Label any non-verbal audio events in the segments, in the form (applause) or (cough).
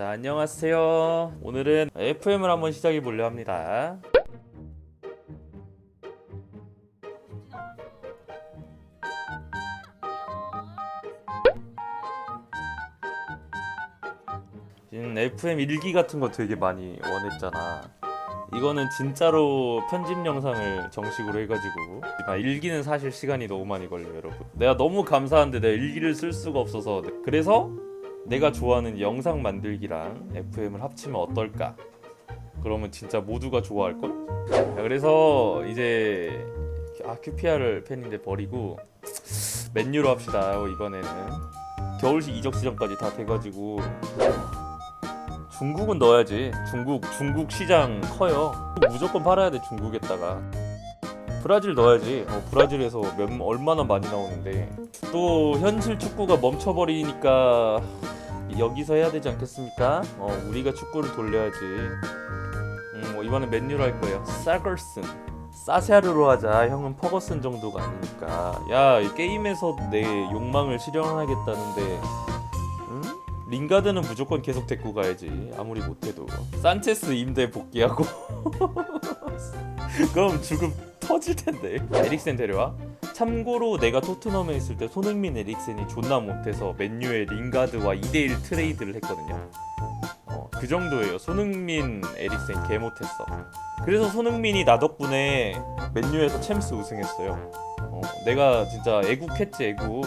자 안녕하세요. 오늘은 FM을 한번 시작해 보려 합니다. FM 일기 같은 거 되게 많이 원했잖아. 이거는 진짜로 편집 영상을 정식으로 해가지고. 아, 일기는 사실 시간이 너무 많이 걸려요 여러분. 내가 너무 감사한데 내가 일기를 쓸 수가 없어서. 그래서 내가 좋아하는 영상 만들기랑 FM을 합치면 어떨까 그러면 진짜 모두가 좋아할걸? 자, 그래서 이제 아 QPR을 팬인데 버리고 맨유로 합시다 이번에는 겨울식 이적 시장까지 다 돼가지고 중국은 넣어야지. 중국 중국 시장 커요. 무조건 팔아야 돼 중국에다가. 브라질 넣어야지. 어, 브라질에서 몇 얼마나 많이 나오는데 또 현실 축구가 멈춰버리니까 여기서 해야 되지 않겠습니까? 어, 우리가 축구를 돌려야지. 음, 뭐 이번엔 맨유로 할 거예요. 사거슨. 사샤르로 하자. 형은 퍼거슨 정도가 아니니까. 야, 이 게임에서 내 욕망을 실현하겠다는데 응? 링가드는 무조건 계속 데리고 가야지 아무리 못해도 산체스 임대 복귀하고 (laughs) 그럼 죽음 터질 텐데. 에릭센 데려와. 참고로 내가 토트넘에 있을 때 손흥민 에릭센이 존나 못해서 맨유에 링가드와 2대1 트레이드를 했거든요. 어, 그 정도예요. 손흥민 에릭센 개 못했어. 그래서 손흥민이 나 덕분에 맨유에서 챔스 우승했어요. 어, 내가 진짜 애국했지 애국.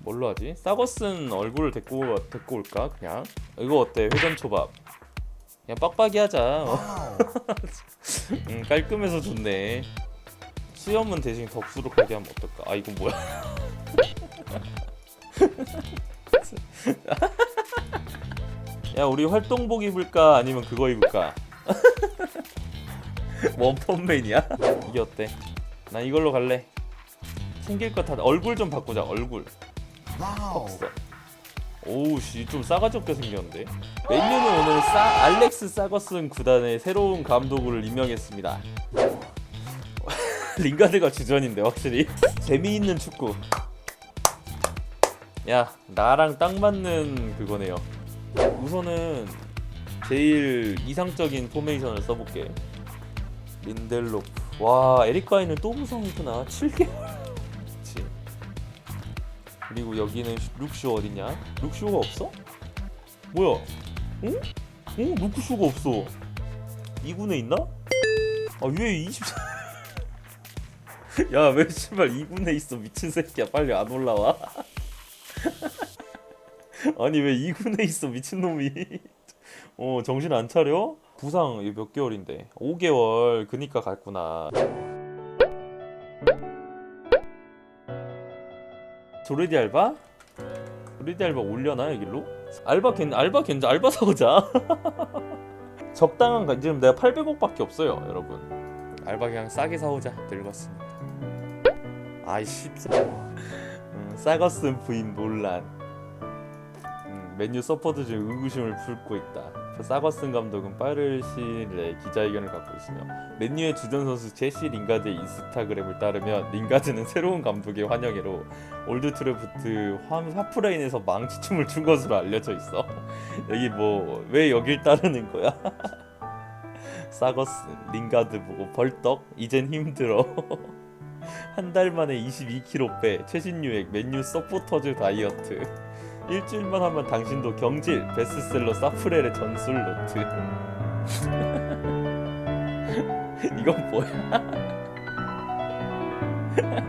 뭘로 하지? 사거슨 얼굴을 데리고 데리고 올까 그냥? 이거 어때? 회전 초밥 그냥 빡빡이 하자. 어. (laughs) 음, 깔끔해서 좋네. 수염은 대신 덕수룩하게 하면 어떨까? 아 이건 뭐야? (laughs) 야 우리 활동복 입을까? 아니면 그거 입을까? (laughs) 원펀맨이야? 이게 어때? 난 이걸로 갈래. 챙길 거 다 얼굴 좀 바꾸자 얼굴. 턱서. 오우 씨좀 싸가지 없게 생겼는데? 맨유는 오늘 싸 알렉스 사거슨 구단의 새로운 감독을 임명했습니다. (laughs) 링가드가 주전인데 확실히. (laughs) 재미있는 축구. 야 나랑 딱 맞는 그거네요. 우선은 제일 이상적인 포메이션을 써볼게. 린델로프 와 에릭 바이는 또 구성이구나. 7개월. 그치 그리고 여기는 룩쇼 어딨냐? 룩쇼가 없어? 뭐야? 응? 어? 룩쇼가 없어. 2군에 있나? 아 위에 24. (laughs) 야 왜 씨발 2군에 있어 미친 새끼야 빨리 안 올라와. (laughs) 아니 왜 2군에 있어 미친 놈이. (laughs) 어 정신 안 차려? 부상 이몇 개월인데? 5개월 그니까 갔구나. 조르디 알바? 조르디 알바 올려나 여기로? 알바 괜 알바 괜 알바 사오자. (laughs) 적당한 가 지금 내가 800억밖에 없어요, 여러분. 알바 그냥 싸게 사오자. 늙었으니까. 아이씨. 음, 싸거슨 부인 논란. 음, 맨유 서포트 중 의구심을 품고 있다. 사거슨 감독은 빠른 시일 내에 기자회견을 갖고 있으며 맨유의 주전 선수 제시 링가드의 인스타그램을 따르면 링가드는 새로운 감독의 환영회로 올드 트래프트 하프라인에서 망치춤을 춘 것으로 알려져 있어. (laughs) 여기 뭐 왜 여길 따르는 거야? (laughs) 사거스 링가드 보고 벌떡 이젠 힘들어. (laughs) 한 달 만에 22kg 빼 최신 유행 맨유 서포터즈 다이어트. 일주일만 하면 당신도 경질 베스트셀러 사프렐의 전술 노트. (laughs) 이건 뭐야? (laughs)